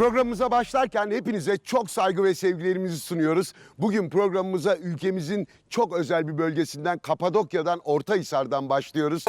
Programımıza başlarken hepinize çok saygı ve sevgilerimizi sunuyoruz. Bugün programımıza ülkemizin çok özel bir bölgesinden Kapadokya'dan Ortahisar'dan başlıyoruz.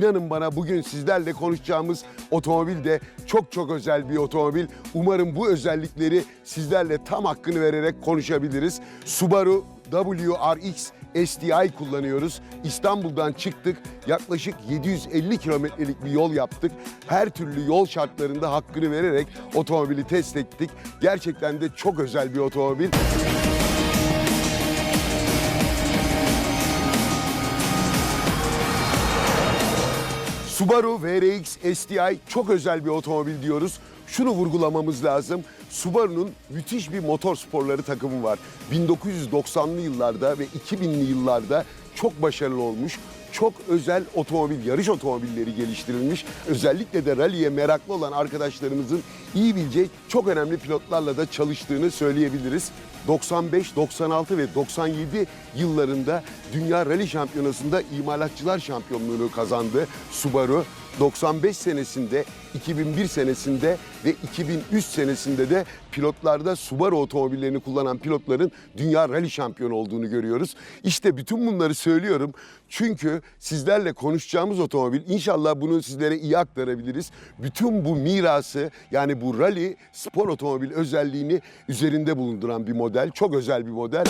İnanın bana bugün sizlerle konuşacağımız otomobil de çok çok özel bir otomobil. Umarım bu özellikleri sizlerle tam hakkını vererek konuşabiliriz. Subaru WRX STI kullanıyoruz. İstanbul'dan çıktık. Yaklaşık 750 kilometrelik bir yol yaptık. Her türlü yol şartlarında hakkını vererek otomobili test ettik. Gerçekten de çok özel bir otomobil. Subaru VRX STI çok özel bir otomobil diyoruz. Şunu vurgulamamız lazım. Subaru'nun müthiş bir motor sporları takımı var. 1990'lı yıllarda ve 2000'li yıllarda çok başarılı olmuş. Çok özel otomobil, yarış otomobilleri geliştirilmiş. Özellikle de rally'e meraklı olan arkadaşlarımızın iyi bileceği çok önemli pilotlarla da çalıştığını söyleyebiliriz. 95, 96 ve 97 yıllarında Dünya Rally Şampiyonası'nda imalatçılar şampiyonluğunu kazandı Subaru. 95 senesinde, 2001 senesinde ve 2003 senesinde de pilotlarda Subaru otomobillerini kullanan pilotların Dünya Rally Şampiyonu olduğunu görüyoruz. İşte bütün bunları söylüyorum çünkü sizlerle konuşacağımız otomobil inşallah bunu sizlere iyi aktarabiliriz. Bütün bu mirası yani bu rally spor otomobil özelliğini üzerinde bulunduran bir model. Çok özel bir model.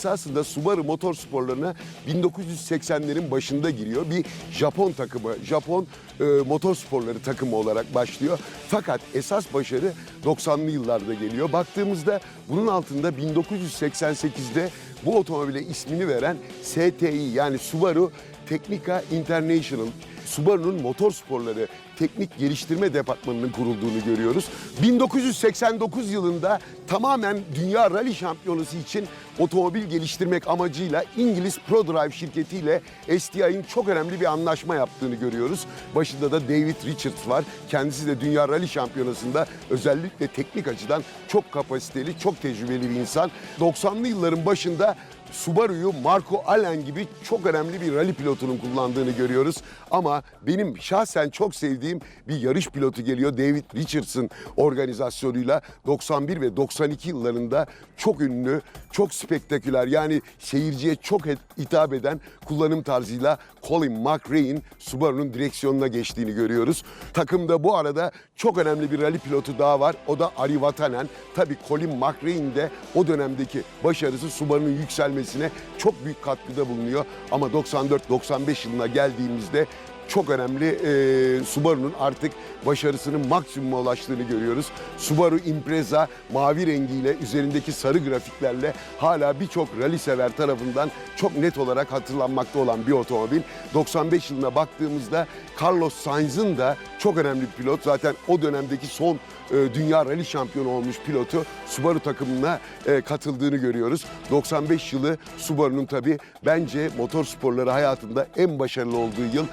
Esasında Subaru motorsporlarına 1980'lerin başında giriyor. Bir Japon takımı, Japon e, motorsporları takımı olarak başlıyor. Fakat esas başarı 90'lı yıllarda geliyor. Baktığımızda bunun altında 1988'de bu otomobile ismini veren STI yani Subaru Technica International Subaru'nun motor sporları teknik geliştirme departmanının kurulduğunu görüyoruz. 1989 yılında tamamen Dünya Rally Şampiyonası için otomobil geliştirmek amacıyla İngiliz ProDrive şirketiyle STI'nin çok önemli bir anlaşma yaptığını görüyoruz. Başında da David Richards var. Kendisi de Dünya Rally Şampiyonası'nda özellikle teknik açıdan çok kapasiteli, çok tecrübeli bir insan. 90'lı yılların başında Subaru'yu Marco Allen gibi çok önemli bir rally pilotunun kullandığını görüyoruz. Ama benim şahsen çok sevdiğim bir yarış pilotu geliyor. David Richards'ın organizasyonuyla 91 ve 92 yıllarında çok ünlü, çok spektaküler yani seyirciye çok hitap eden kullanım tarzıyla Colin McRae'in Subaru'nun direksiyonuna geçtiğini görüyoruz. Takımda bu arada çok önemli bir rally pilotu daha var. O da Ari Vatanen. Tabii Colin McRae'in de o dönemdeki başarısı Subaru'nun yükselmesine çok büyük katkıda bulunuyor. Ama 94-95 yılına geldiğimizde çok önemli e, Subaru'nun artık başarısının maksimuma ulaştığını görüyoruz. Subaru Impreza mavi rengiyle üzerindeki sarı grafiklerle hala birçok rally sever tarafından çok net olarak hatırlanmakta olan bir otomobil. 95 yılına baktığımızda Carlos Sainz'ın da çok önemli bir pilot. Zaten o dönemdeki son e, dünya rally şampiyonu olmuş pilotu Subaru takımına e, katıldığını görüyoruz. 95 yılı Subaru'nun tabii bence motor sporları hayatında en başarılı olduğu yıl.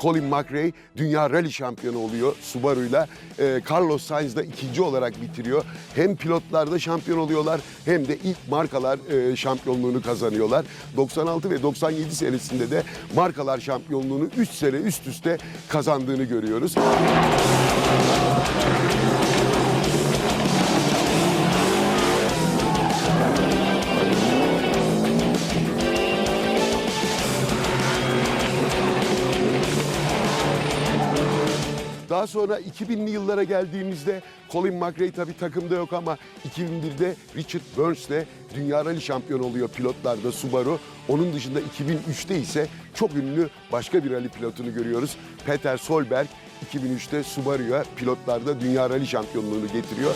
Colin McRae dünya rally şampiyonu oluyor Subaru'yla. E, Carlos Sainz da ikinci olarak bitiriyor. Hem pilotlarda şampiyon oluyorlar hem de ilk markalar e, şampiyonluğunu kazanıyorlar. 96 ve 97 senesinde de markalar şampiyonluğunu 3 sene üst üste kazandığını görüyoruz. Daha sonra 2000'li yıllara geldiğimizde Colin McRae tabii takımda yok ama 2001'de Richard Burns'le Dünya Rally şampiyonu oluyor pilotlarda Subaru. Onun dışında 2003'te ise çok ünlü başka bir rally pilotunu görüyoruz. Peter Solberg 2003'te Subaru'ya pilotlarda Dünya Rally şampiyonluğunu getiriyor.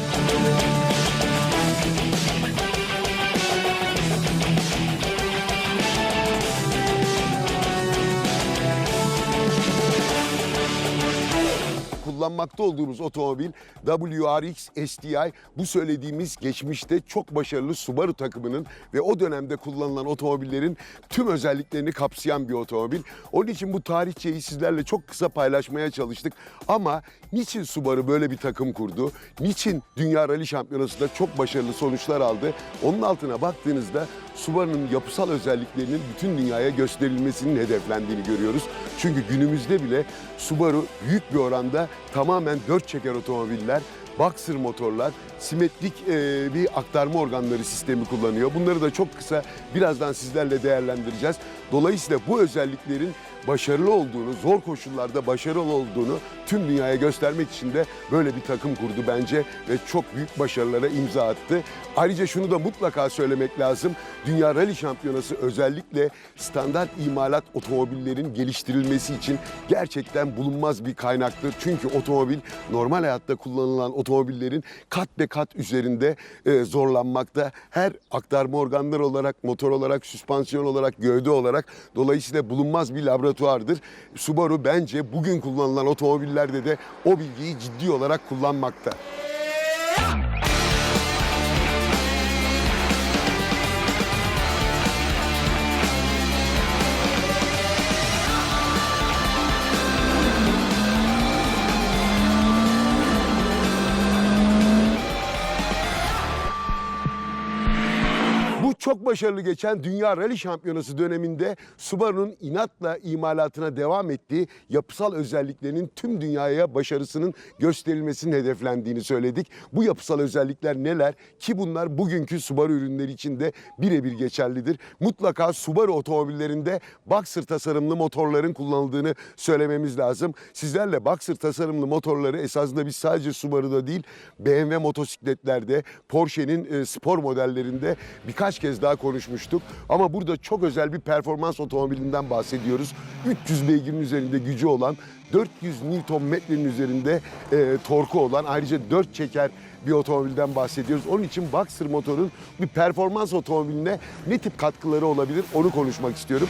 Kullanmakta olduğumuz otomobil WRX STI bu söylediğimiz geçmişte çok başarılı Subaru takımının ve o dönemde kullanılan otomobillerin tüm özelliklerini kapsayan bir otomobil. Onun için bu tarihçeyi sizlerle çok kısa paylaşmaya çalıştık. Ama niçin Subaru böyle bir takım kurdu? Niçin Dünya Rally Şampiyonası'nda çok başarılı sonuçlar aldı? Onun altına baktığınızda Subaru'nun yapısal özelliklerinin bütün dünyaya gösterilmesinin hedeflendiğini görüyoruz. Çünkü günümüzde bile Subaru büyük bir oranda tamamen dört çeker otomobiller, boxer motorlar, simetrik e, bir aktarma organları sistemi kullanıyor. Bunları da çok kısa birazdan sizlerle değerlendireceğiz. Dolayısıyla bu özelliklerin başarılı olduğunu, zor koşullarda başarılı olduğunu tüm dünyaya göstermek için de böyle bir takım kurdu bence ve çok büyük başarılara imza attı. Ayrıca şunu da mutlaka söylemek lazım. Dünya Rally Şampiyonası özellikle standart imalat otomobillerin geliştirilmesi için gerçekten bulunmaz bir kaynaktır. Çünkü otomobil normal hayatta kullanılan otomobillerin kat be kat üzerinde e, zorlanmakta. Her aktarma organları olarak, motor olarak, süspansiyon olarak, gövde olarak dolayısıyla bulunmaz bir laboratuvardır. Subaru bence bugün kullanılan otomobillerde de o bilgiyi ciddi olarak kullanmakta. Başarılı geçen Dünya Rally Şampiyonası döneminde Subaru'nun inatla imalatına devam ettiği yapısal özelliklerinin tüm dünyaya başarısının gösterilmesinin hedeflendiğini söyledik. Bu yapısal özellikler neler ki bunlar bugünkü Subaru ürünleri için de birebir geçerlidir. Mutlaka Subaru otomobillerinde Boxer tasarımlı motorların kullanıldığını söylememiz lazım. Sizlerle Boxer tasarımlı motorları esasında biz sadece Subaru'da değil BMW motosikletlerde, Porsche'nin e, spor modellerinde birkaç kez daha konuşmuştuk. Ama burada çok özel bir performans otomobilinden bahsediyoruz. 300 beygirin üzerinde gücü olan, 400 Nm'nin üzerinde e, torku olan, ayrıca 4 çeker bir otomobilden bahsediyoruz. Onun için Boxer motorun bir performans otomobiline ne tip katkıları olabilir onu konuşmak istiyorum.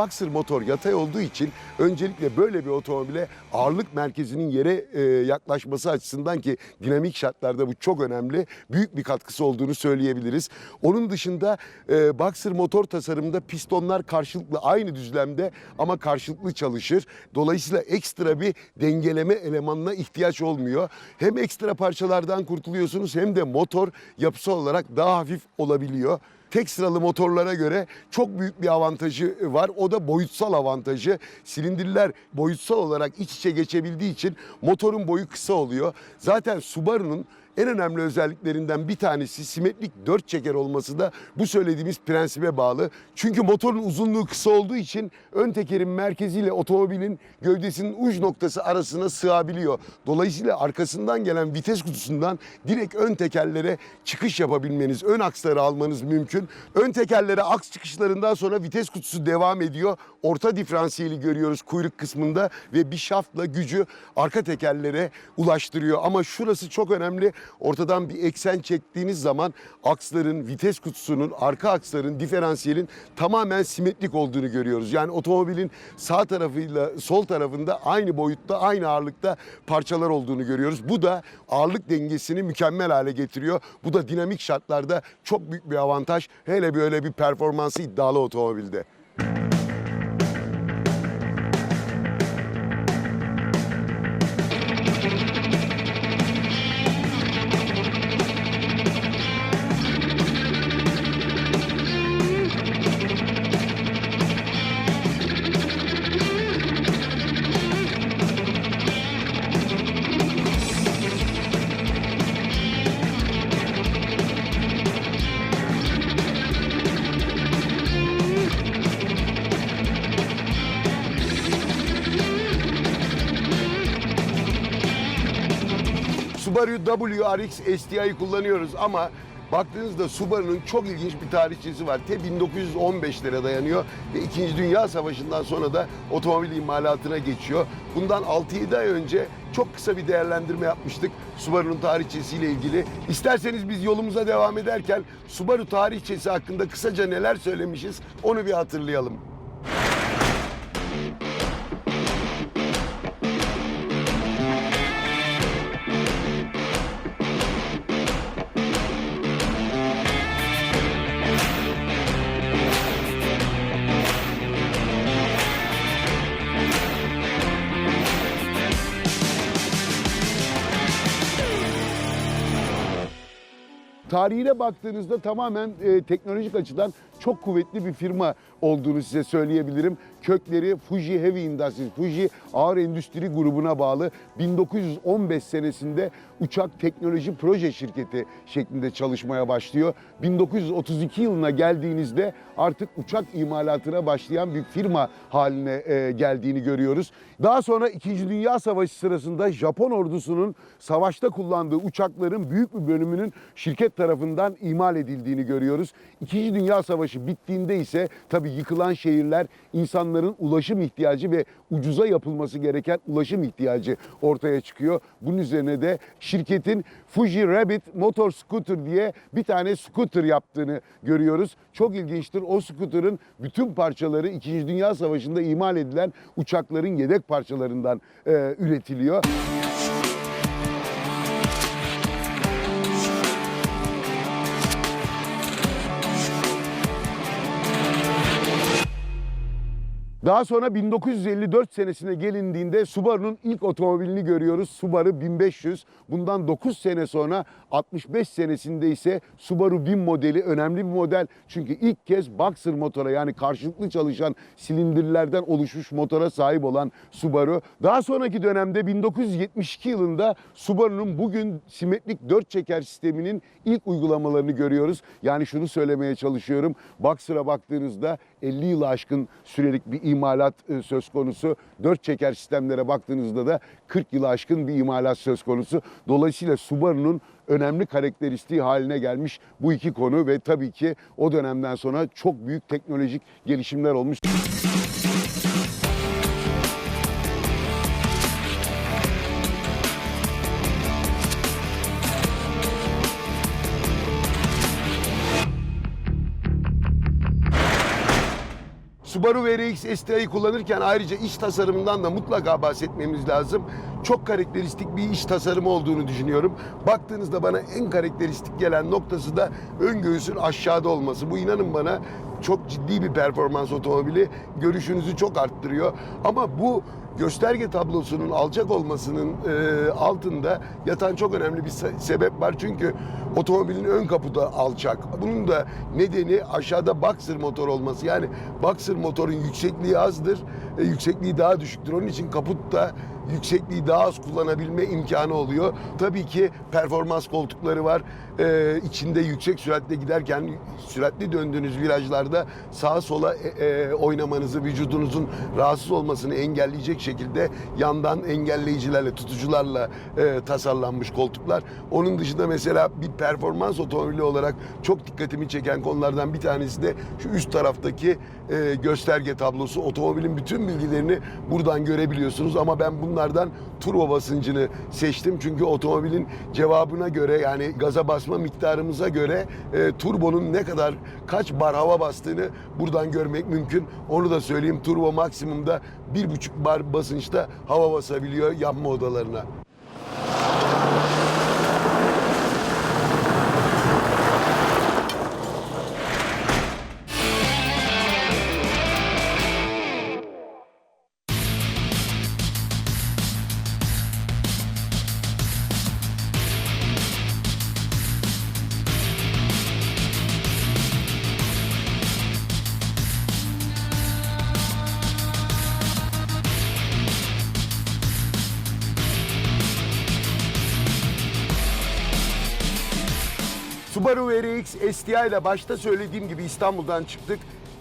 Boxer motor yatay olduğu için öncelikle böyle bir otomobile ağırlık merkezinin yere e, yaklaşması açısından ki dinamik şartlarda bu çok önemli. Büyük bir katkısı olduğunu söyleyebiliriz. Onun dışında e, Boxer motor tasarımında pistonlar karşılıklı aynı düzlemde ama karşılıklı çalışır. Dolayısıyla ekstra bir dengeleme elemanına ihtiyaç olmuyor. Hem ekstra parçalardan kurtuluyorsunuz hem de motor yapısal olarak daha hafif olabiliyor tek sıralı motorlara göre çok büyük bir avantajı var. O da boyutsal avantajı. Silindirler boyutsal olarak iç içe geçebildiği için motorun boyu kısa oluyor. Zaten Subaru'nun en önemli özelliklerinden bir tanesi simetrik dört çeker olması da bu söylediğimiz prensibe bağlı. Çünkü motorun uzunluğu kısa olduğu için ön tekerin merkeziyle otomobilin gövdesinin uç noktası arasına sığabiliyor. Dolayısıyla arkasından gelen vites kutusundan direkt ön tekerlere çıkış yapabilmeniz, ön aksları almanız mümkün. Ön tekerlere aks çıkışlarından sonra vites kutusu devam ediyor. Orta diferansiyeli görüyoruz kuyruk kısmında ve bir şaftla gücü arka tekerlere ulaştırıyor. Ama şurası çok önemli. Ortadan bir eksen çektiğiniz zaman aksların, vites kutusunun, arka aksların, diferansiyelin tamamen simetrik olduğunu görüyoruz. Yani otomobilin sağ tarafıyla sol tarafında aynı boyutta, aynı ağırlıkta parçalar olduğunu görüyoruz. Bu da ağırlık dengesini mükemmel hale getiriyor. Bu da dinamik şartlarda çok büyük bir avantaj. Hele böyle bir performansı iddialı otomobilde. WRX STI'yi kullanıyoruz ama baktığınızda Subaru'nun çok ilginç bir tarihçesi var. Te 1915'lere dayanıyor ve 2. Dünya Savaşı'ndan sonra da otomobil imalatına geçiyor. Bundan 6-7 ay önce çok kısa bir değerlendirme yapmıştık Subaru'nun tarihçesiyle ilgili. İsterseniz biz yolumuza devam ederken Subaru tarihçesi hakkında kısaca neler söylemişiz onu bir hatırlayalım. Tarihine baktığınızda tamamen e, teknolojik açıdan çok kuvvetli bir firma olduğunu size söyleyebilirim. Kökleri Fuji Heavy Industries, Fuji Ağır Endüstri grubuna bağlı 1915 senesinde uçak teknoloji proje şirketi şeklinde çalışmaya başlıyor. 1932 yılına geldiğinizde artık uçak imalatına başlayan bir firma haline e, geldiğini görüyoruz. Daha sonra 2. Dünya Savaşı sırasında Japon ordusunun savaşta kullandığı uçakların büyük bir bölümünün şirket tarafından imal edildiğini görüyoruz. İkinci Dünya Savaşı bittiğinde ise tabii yıkılan şehirler insanların ulaşım ihtiyacı ve ucuza yapılması gereken ulaşım ihtiyacı ortaya çıkıyor. Bunun üzerine de şirketin Fuji Rabbit Motor Scooter diye bir tane scooter yaptığını görüyoruz. Çok ilginçtir. O scooter'ın bütün parçaları 2. Dünya Savaşı'nda imal edilen uçakların yedek parçalarından e, üretiliyor. Daha sonra 1954 senesine gelindiğinde Subaru'nun ilk otomobilini görüyoruz. Subaru 1500. Bundan 9 sene sonra 65 senesinde ise Subaru 1000 modeli önemli bir model. Çünkü ilk kez boxer motora yani karşılıklı çalışan silindirlerden oluşmuş motora sahip olan Subaru. Daha sonraki dönemde 1972 yılında Subaru'nun bugün simetrik 4 çeker sisteminin ilk uygulamalarını görüyoruz. Yani şunu söylemeye çalışıyorum. Boxer'a baktığınızda 50 yılı aşkın sürelik bir imalat e, söz konusu. Dört çeker sistemlere baktığınızda da 40 yılı aşkın bir imalat söz konusu. Dolayısıyla Subaru'nun önemli karakteristiği haline gelmiş bu iki konu ve tabii ki o dönemden sonra çok büyük teknolojik gelişimler olmuş. Subaru VRX STI'yi kullanırken ayrıca iç tasarımından da mutlaka bahsetmemiz lazım. Çok karakteristik bir iç tasarımı olduğunu düşünüyorum. Baktığınızda bana en karakteristik gelen noktası da ön göğsün aşağıda olması. Bu inanın bana çok ciddi bir performans otomobili. Görüşünüzü çok arttırıyor. Ama bu gösterge tablosunun alçak olmasının e, altında yatan çok önemli bir se- sebep var. Çünkü otomobilin ön kaputu alçak. Bunun da nedeni aşağıda boxer motor olması. Yani boxer motorun yüksekliği azdır, e, yüksekliği daha düşüktür. Onun için kaputta yüksekliği daha az kullanabilme imkanı oluyor. Tabii ki performans koltukları var. Ee, içinde yüksek süratle giderken süratli döndüğünüz virajlarda sağa sola e, e, oynamanızı, vücudunuzun rahatsız olmasını engelleyecek şekilde yandan engelleyicilerle, tutucularla e, tasarlanmış koltuklar. Onun dışında mesela bir performans otomobili olarak çok dikkatimi çeken konulardan bir tanesi de şu üst taraftaki e, gösterge tablosu. Otomobilin bütün bilgilerini buradan görebiliyorsunuz ama ben bunlardan turbo basıncını seçtim. Çünkü otomobilin cevabına göre yani gaza basma miktarımıza göre e, turbonun ne kadar kaç bar hava bastığını buradan görmek mümkün. Onu da söyleyeyim. Turbo maksimumda bir buçuk bar basınçta hava basabiliyor yanma odalarına. Subaru VRX STI ile başta söylediğim gibi İstanbul'dan çıktık.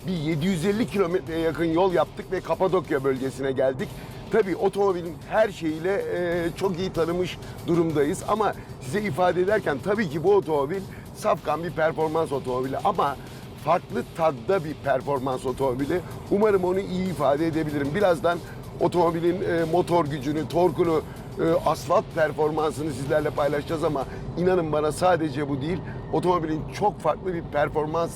Bir 750 kilometreye yakın yol yaptık ve Kapadokya bölgesine geldik. Tabii otomobilin her şeyiyle e, çok iyi tanımış durumdayız ama size ifade ederken tabii ki bu otomobil safkan bir performans otomobili ama farklı tadda bir performans otomobili. Umarım onu iyi ifade edebilirim. Birazdan otomobilin e, motor gücünü, torkunu, e, asfalt performansını sizlerle paylaşacağız ama inanın bana sadece bu değil. Otomobilin çok farklı bir performans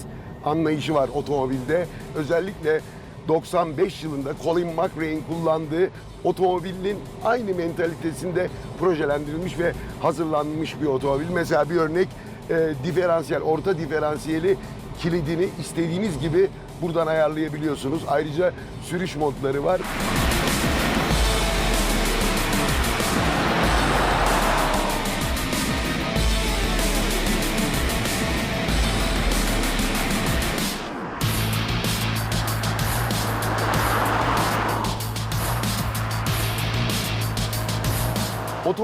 anlayışı var otomobilde. Özellikle 95 yılında Colin McRae'in kullandığı otomobilin aynı mentalitesinde projelendirilmiş ve hazırlanmış bir otomobil. Mesela bir örnek e, diferansiyel, orta diferansiyeli kilidini istediğiniz gibi buradan ayarlayabiliyorsunuz. Ayrıca sürüş modları var.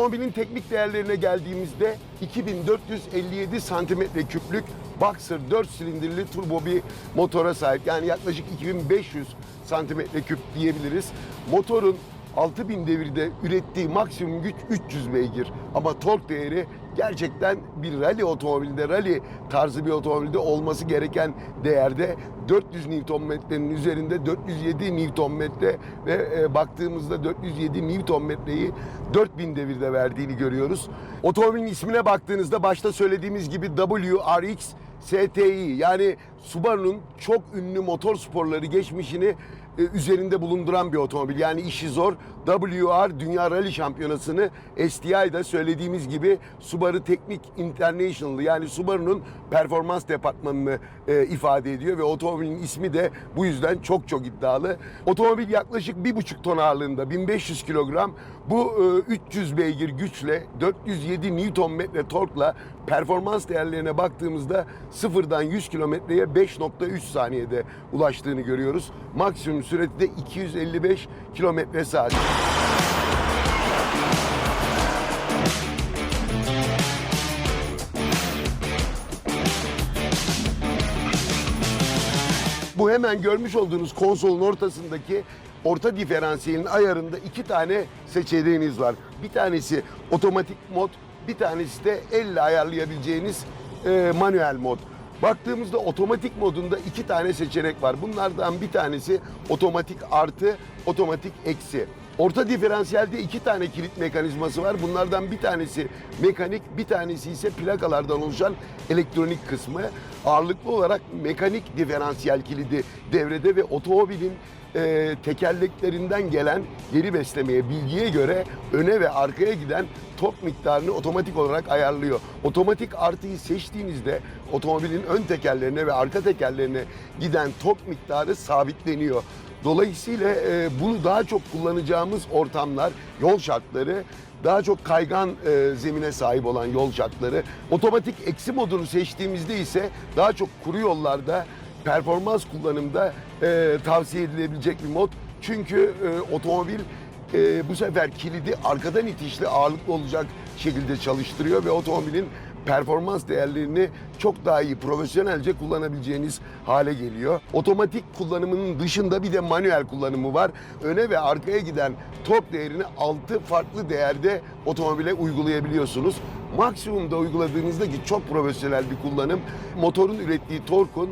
Otomobilin teknik değerlerine geldiğimizde 2457 santimetre küplük Boxer 4 silindirli turbo bir motora sahip. Yani yaklaşık 2500 santimetre küp diyebiliriz. Motorun 6000 devirde ürettiği maksimum güç 300 beygir. Ama tork değeri gerçekten bir rally otomobilde, rally tarzı bir otomobilde olması gereken değerde 400 Nm'nin üzerinde 407 Nm ve e, baktığımızda 407 Nm'yi 4000 devirde verdiğini görüyoruz. Otomobilin ismine baktığınızda başta söylediğimiz gibi WRX STI yani Subaru'nun çok ünlü motor sporları geçmişini üzerinde bulunduran bir otomobil. Yani işi zor. WR Dünya Rally Şampiyonası'nı STI'da söylediğimiz gibi Subaru Teknik International yani Subaru'nun performans departmanını e, ifade ediyor ve otomobilin ismi de bu yüzden çok çok iddialı. Otomobil yaklaşık 1,5 ton ağırlığında 1500 kilogram. Bu e, 300 beygir güçle 407 Nm torkla performans değerlerine baktığımızda sıfırdan 100 kilometreye 5.3 saniyede ulaştığını görüyoruz. Maksimum sürati de 255 kilometre saat. Bu hemen görmüş olduğunuz konsolun ortasındaki orta diferansiyelin ayarında iki tane seçeneğiniz var. Bir tanesi otomatik mod, bir tanesi de elle ayarlayabileceğiniz e, manuel mod. Baktığımızda otomatik modunda iki tane seçenek var. Bunlardan bir tanesi otomatik artı, otomatik eksi. Orta diferansiyelde iki tane kilit mekanizması var. Bunlardan bir tanesi mekanik, bir tanesi ise plakalardan oluşan elektronik kısmı. Ağırlıklı olarak mekanik diferansiyel kilidi devrede ve otomobilin e, tekerleklerinden gelen geri beslemeye, bilgiye göre öne ve arkaya giden tork miktarını otomatik olarak ayarlıyor. Otomatik artıyı seçtiğinizde otomobilin ön tekerlerine ve arka tekerlerine giden tork miktarı sabitleniyor. Dolayısıyla e, bunu daha çok kullanacağımız ortamlar, yol şartları, daha çok kaygan e, zemine sahip olan yol şartları. Otomatik eksi modunu seçtiğimizde ise daha çok kuru yollarda performans kullanımda e, tavsiye edilebilecek bir mod. Çünkü e, otomobil e, bu sefer kilidi arkadan itişli ağırlıklı olacak şekilde çalıştırıyor ve otomobilin performans değerlerini çok daha iyi profesyonelce kullanabileceğiniz hale geliyor. Otomatik kullanımının dışında bir de manuel kullanımı var. Öne ve arkaya giden tork değerini 6 farklı değerde otomobile uygulayabiliyorsunuz. Maksimumda uyguladığınızda ki çok profesyonel bir kullanım. Motorun ürettiği torkun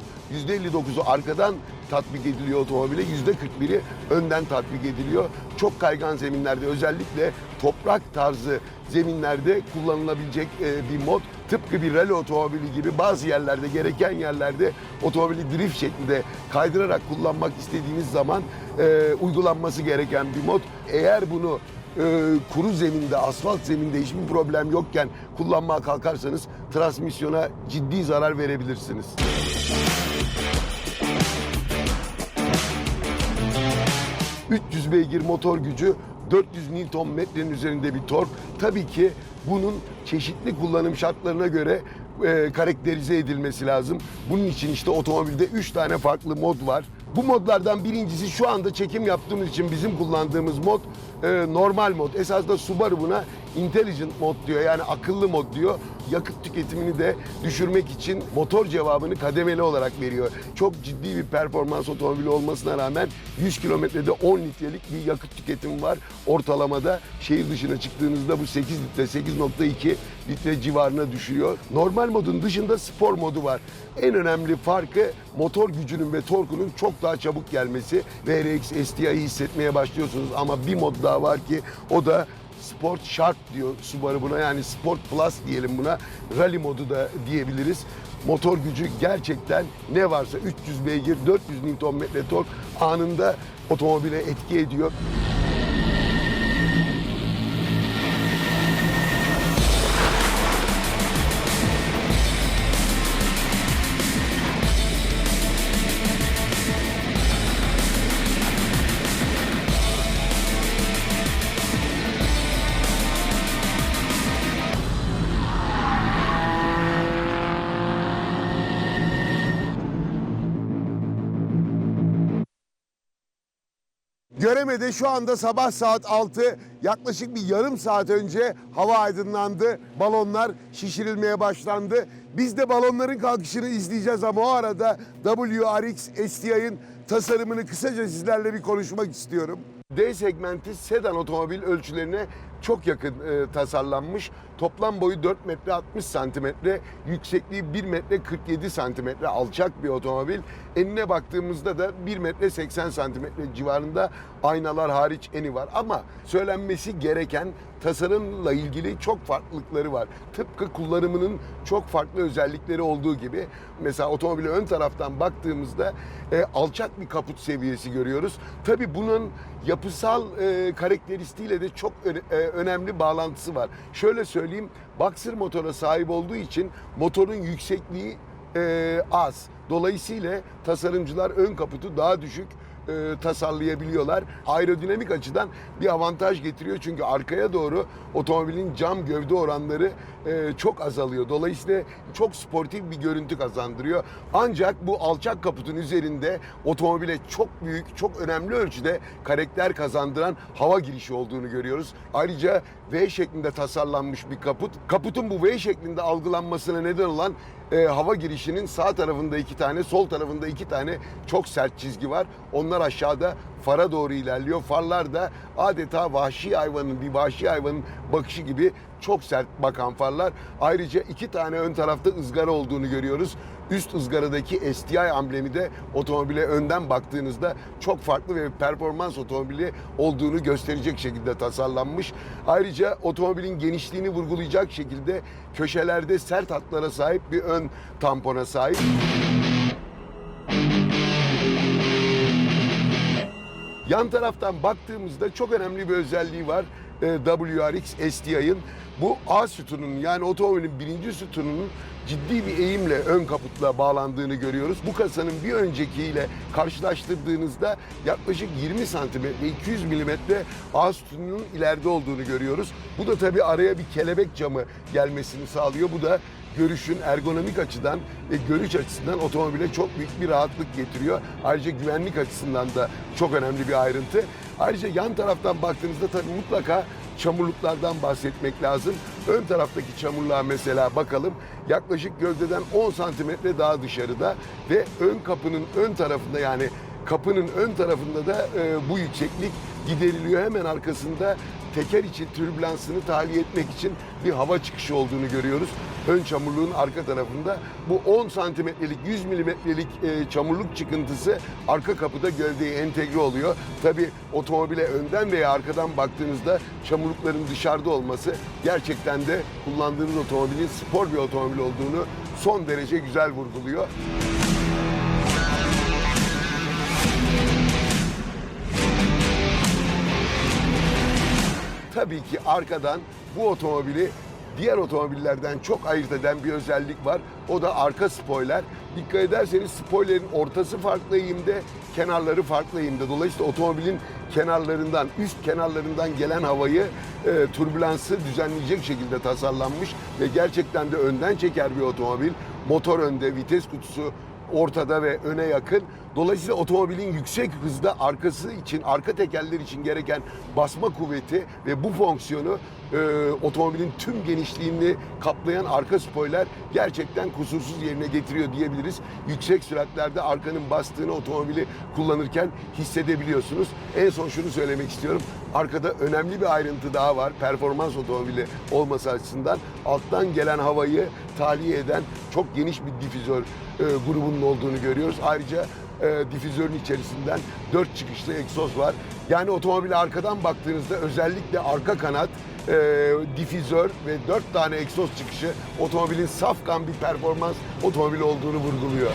%59'u arkadan tatbik ediliyor otomobile, %41'i önden tatbik ediliyor. Çok kaygan zeminlerde özellikle toprak tarzı zeminlerde kullanılabilecek e, bir mod. Tıpkı bir rally otomobili gibi bazı yerlerde gereken yerlerde otomobili drift şeklinde kaydırarak kullanmak istediğiniz zaman e, uygulanması gereken bir mod. Eğer bunu e, kuru zeminde, asfalt zeminde hiçbir problem yokken kullanmaya kalkarsanız transmisyona ciddi zarar verebilirsiniz. ...300 beygir motor gücü, 400 Nm'nin üzerinde bir tork. Tabii ki bunun çeşitli kullanım şartlarına göre e, karakterize edilmesi lazım. Bunun için işte otomobilde 3 tane farklı mod var. Bu modlardan birincisi şu anda çekim yaptığımız için bizim kullandığımız mod e, normal mod. Esasında Subaru buna intelligent mod diyor. Yani akıllı mod diyor. Yakıt tüketimini de düşürmek için motor cevabını kademeli olarak veriyor. Çok ciddi bir performans otomobili olmasına rağmen 100 kilometrede 10 litrelik bir yakıt tüketimi var. Ortalamada şehir dışına çıktığınızda bu 8 litre, 8.2 litre civarına düşüyor. Normal modun dışında spor modu var. En önemli farkı motor gücünün ve torkunun çok daha çabuk gelmesi. VRX STI'yi hissetmeye başlıyorsunuz ama bir mod daha var ki o da Sport Shark diyor Subaru buna yani Sport Plus diyelim buna. Rally modu da diyebiliriz. Motor gücü gerçekten ne varsa 300 beygir, 400 Nm tork anında otomobile etki ediyor. Göreme'de şu anda sabah saat 6 yaklaşık bir yarım saat önce hava aydınlandı. Balonlar şişirilmeye başlandı. Biz de balonların kalkışını izleyeceğiz ama o arada WRX STI'nin tasarımını kısaca sizlerle bir konuşmak istiyorum. D segmenti sedan otomobil ölçülerine çok yakın e, tasarlanmış. Toplam boyu 4 metre 60 santimetre, yüksekliği 1 metre 47 santimetre alçak bir otomobil. Enine baktığımızda da 1 metre 80 santimetre civarında aynalar hariç eni var. Ama söylenmesi gereken tasarımla ilgili çok farklılıkları var. Tıpkı kullanımının çok farklı özellikleri olduğu gibi. Mesela otomobile ön taraftan baktığımızda e, alçak bir kaput seviyesi görüyoruz. Tabii bunun yapısal e, karakteristiğiyle de çok öne- e, önemli bağlantısı var. Şöyle söyleyeyim, Boxer motora sahip olduğu için motorun yüksekliği e, az. Dolayısıyla tasarımcılar ön kaputu daha düşük e, tasarlayabiliyorlar. Aerodinamik açıdan bir avantaj getiriyor çünkü arkaya doğru otomobilin cam gövde oranları e, çok azalıyor. Dolayısıyla çok sportif bir görüntü kazandırıyor. Ancak bu alçak kaputun üzerinde otomobile çok büyük, çok önemli ölçüde karakter kazandıran hava girişi olduğunu görüyoruz. Ayrıca V şeklinde tasarlanmış bir kaput. Kaputun bu V şeklinde algılanmasına neden olan e, hava girişinin sağ tarafında iki tane, sol tarafında iki tane çok sert çizgi var. Onlar aşağıda fara doğru ilerliyor. Farlar da adeta vahşi hayvanın, bir vahşi hayvanın bakışı gibi çok sert bakan farlar. Ayrıca iki tane ön tarafta ızgara olduğunu görüyoruz. Üst ızgaradaki STI amblemi de otomobile önden baktığınızda çok farklı ve performans otomobili olduğunu gösterecek şekilde tasarlanmış. Ayrıca otomobilin genişliğini vurgulayacak şekilde köşelerde sert hatlara sahip bir ön tampona sahip. Yan taraftan baktığımızda çok önemli bir özelliği var e, WRX STI'ın. Bu A sütunun yani otomobilin birinci sütununun ciddi bir eğimle ön kaputla bağlandığını görüyoruz. Bu kasanın bir öncekiyle karşılaştırdığınızda yaklaşık 20 santimetre 200 milimetre A sütununun ileride olduğunu görüyoruz. Bu da tabii araya bir kelebek camı gelmesini sağlıyor. Bu da görüşün ergonomik açıdan ve görüş açısından otomobile çok büyük bir rahatlık getiriyor. Ayrıca güvenlik açısından da çok önemli bir ayrıntı. Ayrıca yan taraftan baktığınızda tabii mutlaka çamurluklardan bahsetmek lazım. Ön taraftaki çamurluğa mesela bakalım. Yaklaşık gövdeden 10 santimetre daha dışarıda ve ön kapının ön tarafında yani kapının ön tarafında da e, bu yükseklik gideriliyor. Hemen arkasında teker içi türbülansını tahliye etmek için bir hava çıkışı olduğunu görüyoruz. Ön çamurluğun arka tarafında bu 10 santimetrelik 100 milimetrelik e, çamurluk çıkıntısı arka kapıda gövdeye entegre oluyor. Tabi otomobile önden veya arkadan baktığınızda çamurlukların dışarıda olması gerçekten de kullandığınız otomobilin spor bir otomobil olduğunu son derece güzel vurguluyor. Tabii ki arkadan bu otomobili diğer otomobillerden çok ayırt eden bir özellik var. O da arka spoiler. Dikkat ederseniz spoilerin ortası farklı eğimde, kenarları farklı eğimde. Dolayısıyla otomobilin kenarlarından, üst kenarlarından gelen havayı, e, türbülansı düzenleyecek şekilde tasarlanmış ve gerçekten de önden çeker bir otomobil. Motor önde, vites kutusu ortada ve öne yakın. Dolayısıyla otomobilin yüksek hızda arkası için, arka tekerler için gereken basma kuvveti ve bu fonksiyonu e, otomobilin tüm genişliğini kaplayan arka spoiler gerçekten kusursuz yerine getiriyor diyebiliriz. Yüksek süratlerde arkanın bastığını otomobili kullanırken hissedebiliyorsunuz. En son şunu söylemek istiyorum. Arkada önemli bir ayrıntı daha var. Performans otomobili olması açısından alttan gelen havayı tahliye eden çok geniş bir difüzör e, grubunun olduğunu görüyoruz. Ayrıca e, difüzörün içerisinden dört çıkışlı egzoz var. Yani otomobile arkadan baktığınızda özellikle arka kanat, e, difüzör ve dört tane egzoz çıkışı otomobilin safkan bir performans otomobili olduğunu vurguluyor.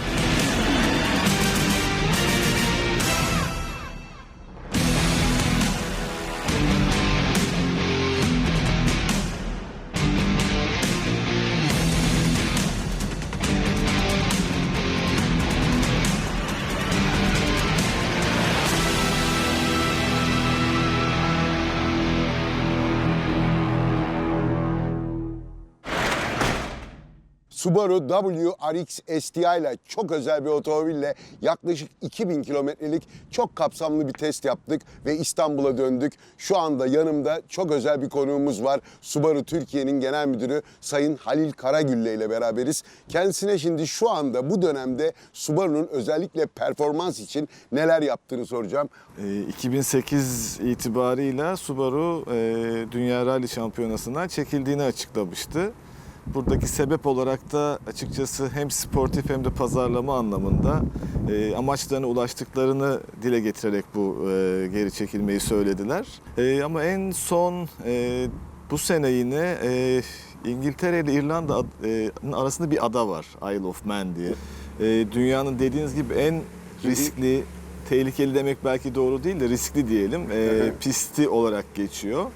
Subaru WRX STI ile çok özel bir otomobille yaklaşık 2000 kilometrelik çok kapsamlı bir test yaptık ve İstanbul'a döndük. Şu anda yanımda çok özel bir konuğumuz var. Subaru Türkiye'nin genel müdürü Sayın Halil Karagülle ile beraberiz. Kendisine şimdi şu anda bu dönemde Subaru'nun özellikle performans için neler yaptığını soracağım. E, 2008 itibarıyla Subaru e, Dünya Rally Şampiyonası'ndan çekildiğini açıklamıştı. Buradaki sebep olarak da açıkçası hem sportif hem de pazarlama anlamında e, amaçlarına ulaştıklarını dile getirerek bu e, geri çekilmeyi söylediler. E, ama en son e, bu sene yine e, İngiltere ile İrlanda'nın arasında bir ada var Isle of Man diye. E, dünyanın dediğiniz gibi en riskli, tehlikeli demek belki doğru değil de riskli diyelim. E, pisti olarak geçiyor.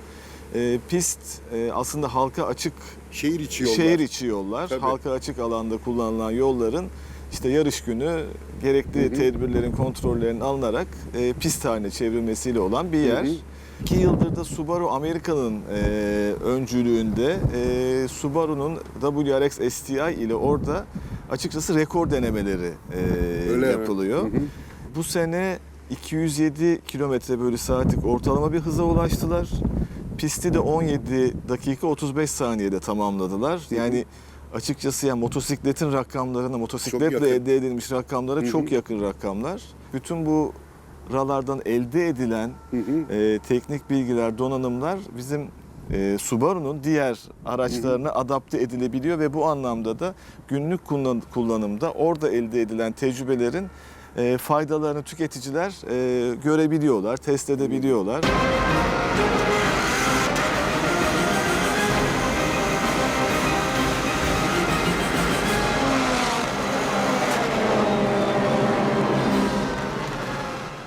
E, pist e, aslında halka açık Şehir içi yollar. şehir içi yollar. Tabii. Halka açık alanda kullanılan yolların işte yarış günü gerekli tedbirlerin, kontrollerin alınarak e, pist haline çevrilmesiyle olan bir yer. Hı hı. İki yıldır da Subaru Amerika'nın e, öncülüğünde e, Subaru'nun WRX STI ile orada açıkçası rekor denemeleri e, Öyle yapılıyor. Hı hı. Bu sene 207 kilometre bölü saatlik ortalama bir hıza ulaştılar. Pisti de 17 dakika 35 saniyede tamamladılar. Yani açıkçası yani motosikletin rakamlarına, motosikletle elde edilmiş rakamlara Hı hı. çok yakın rakamlar. Bütün bu ralardan elde edilen Hı hı. e, teknik bilgiler, donanımlar bizim e, Subaru'nun diğer araçlarına adapte edilebiliyor ve bu anlamda da günlük kullan- kullanımda orada elde edilen tecrübelerin e, faydalarını tüketiciler e, görebiliyorlar, test edebiliyorlar.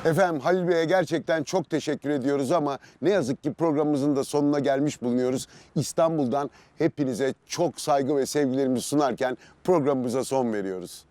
Efendim Halil Bey'e gerçekten çok teşekkür ediyoruz ama ne yazık ki programımızın da sonuna gelmiş bulunuyoruz. İstanbul'dan hepinize çok saygı ve sevgilerimizi sunarken programımıza son veriyoruz.